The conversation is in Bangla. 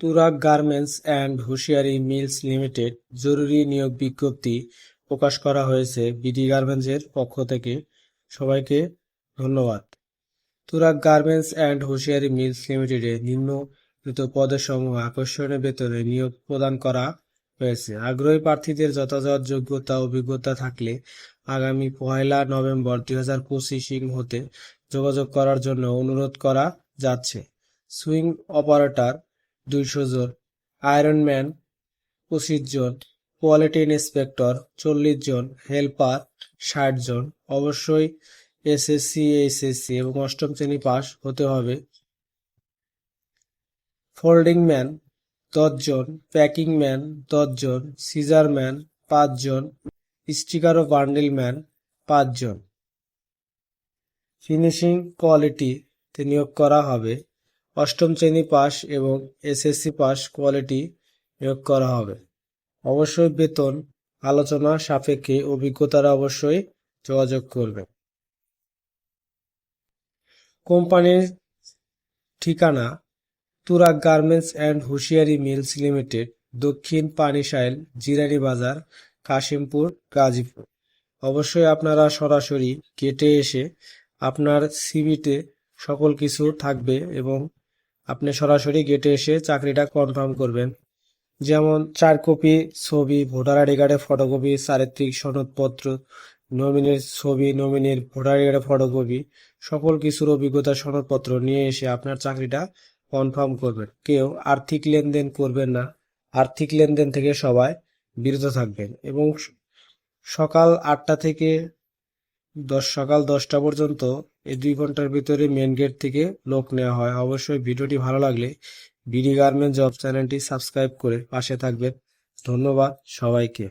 Turag garments and hosiery mills limited জরুরি নিয়োগ বিজ্ঞপ্তি প্রকাশ করা হয়েছে বিডি গার্মেন্টসের পক্ষ থেকে। সবাইকে ধন্যবাদ। Turag garments and hosiery mills লিমিটেডে নিম্নলিখিত পদের সমূহ আকর্ষণীয় বেতনে নিয়োগ প্রদান করা হয়েছে। আগ্রহী প্রার্থীদের যথাযথ যোগ্যতা, অভিজ্ঞতা থাকলে আগামী পয়লা নভেম্বর দুই হাজার পঁচিশ হতে যোগাযোগ করার জন্য অনুরোধ করা যাচ্ছে। সুইং অপারেটর দুইশো জন আয়রনম্যান পঁচিশ জন কোয়ালিটি ইন্সপেক্টর চল্লিশ জন হেল্পার ষাট জন। অবশ্যই এসএসসি এইচএসসি এবং অষ্টম শ্রেণি পাস হতে হবে। ফোল্ডিং ম্যান দশজন প্যাকিং ম্যান দশজন সিজার ম্যান পাঁচজন স্টিকার ও বান্ডিল ম্যান পাঁচজন ফিনিশিং কোয়ালিটিতে নিয়োগ করা হবে। অষ্টম শ্রেণি পাস এবং এসএসসি পাস কোয়ালিটি নিয়োগ করা হবে। অবশ্যই বেতন আলোচনা সাপেক্ষে অভিজ্ঞতারা অবশ্যই যোগাযোগ করবে কোম্পানির ঠিকানা Turag garments and hosiery mills limited, দক্ষিণ পানিশাইল, জিরানি বাজার, কাশিমপুর, গাজীপুর। অবশ্যই আপনারা সরাসরি কেটে এসে আপনার সিভিতে সকল কিছু থাকবে এবং আপনি সরাসরি গেটে এসে চাকরিটা কনফার্ম করবেন। যেমন চার কপি ছবি ভোটার আইডি কার্ডের ফটোকপি চারিত্রিক সনদপত্র নমিনির ছবি নমিনির ভোটার আইডি কার্ডের ফটোকপি সকল কিছুর অভিজ্ঞতা সনদপত্র নিয়ে এসে আপনার চাকরিটা কনফার্ম করবেন। কেউ আর্থিক লেনদেন করবেন না। আর্থিক লেনদেন থেকে সবাই বিরত থাকবেন এবং সকাল আটটা থেকে দশ সকাল দশটা পর্যন্ত এই দুই ঘণ্টার ভিতরে মেন গেট থেকে লোক নেওয়া হয়। অবশ্যই ভিডিওটি ভালো লাগলে বিডি গার্মেন্ট জব চ্যানেলটি সাবস্ক্রাইব করে পাশে থাকবেন। ধন্যবাদ সবাইকে।